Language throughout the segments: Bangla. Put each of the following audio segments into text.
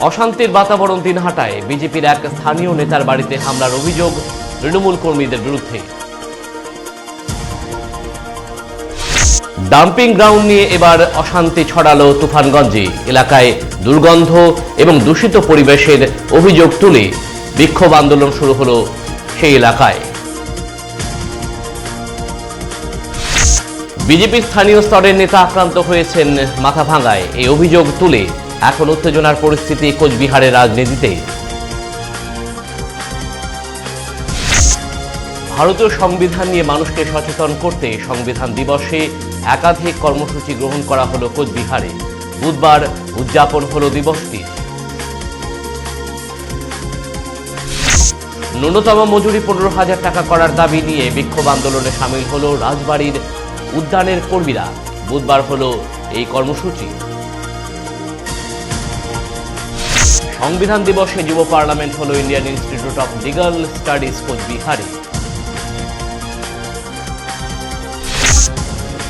অশান্তির বাতাবরণ দিনহাটায় বিজেপির এক স্থানীয় নেতার বাড়িতে হামলার অভিযোগ তৃণমূল কর্মীদের বিরুদ্ধে। ডাম্পিং গ্রাউন্ড নিয়ে এবার অশান্তি ছড়ালো তুফানগঞ্জে। এলাকায় দুর্গন্ধ এবং দূষিত পরিবেশের অভিযোগ তুলে বিক্ষোভ আন্দোলন শুরু হলো সেই এলাকায়। বিজেপির স্থানীয় স্তরের নেতা আক্রান্ত হয়েছেন মাথা ভাঙায় এই অভিযোগ তুলে এখন উত্তেজনার পরিস্থিতি কোচবিহারের রাজনীতিতে। ভারতীয় সংবিধান নিয়ে মানুষকে সচেতন করতে সংবিধান দিবসে একাধিক কর্মসূচি গ্রহণ করা হলো কোচবিহারে। বুধবার উদযাপন হলো দিবসটি। ন্যূনতম মজুরি পনেরো হাজার টাকা করার দাবি নিয়ে বিক্ষোভ আন্দোলনে সামিল হলো রাজবাড়ির উদ্যানের কর্মীরা। বুধবার হলো এই কর্মসূচি। সংবিধান দিবসে যুব পার্লামেন্ট হলো Indian institute of legal studies, কোচবিহারে।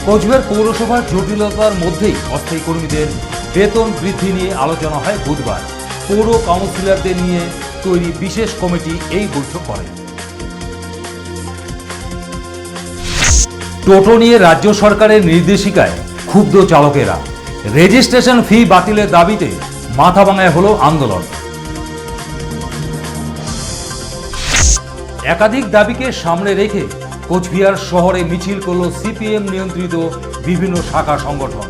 কোচবিহার পৌরসভার জটিলতার মধ্যেই অস্থায়ী কর্মীদের বেতন বৃদ্ধি নিয়ে আলোচনা হয় বুধবার। পৌর কাউন্সিলরদের নিয়ে তৈরি বিশেষ কমিটি এই বৈঠক করে। টোটো নিয়ে রাজ্য সরকারের নির্দেশিকায় ক্ষুব্ধ চালকেরা। রেজিস্ট্রেশন ফি বাতিলের দাবিতে মাথাভাঙায় হলো আন্দোলন। একাধিক দাবিকে সামনে রেখে কোচবিহার শহরে মিছিল করল সিপিএম নিয়ন্ত্রিত বিভিন্ন শাখা সংগঠন।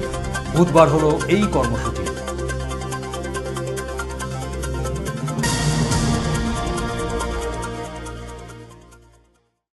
বুধবার হলো এই কর্মসূচি।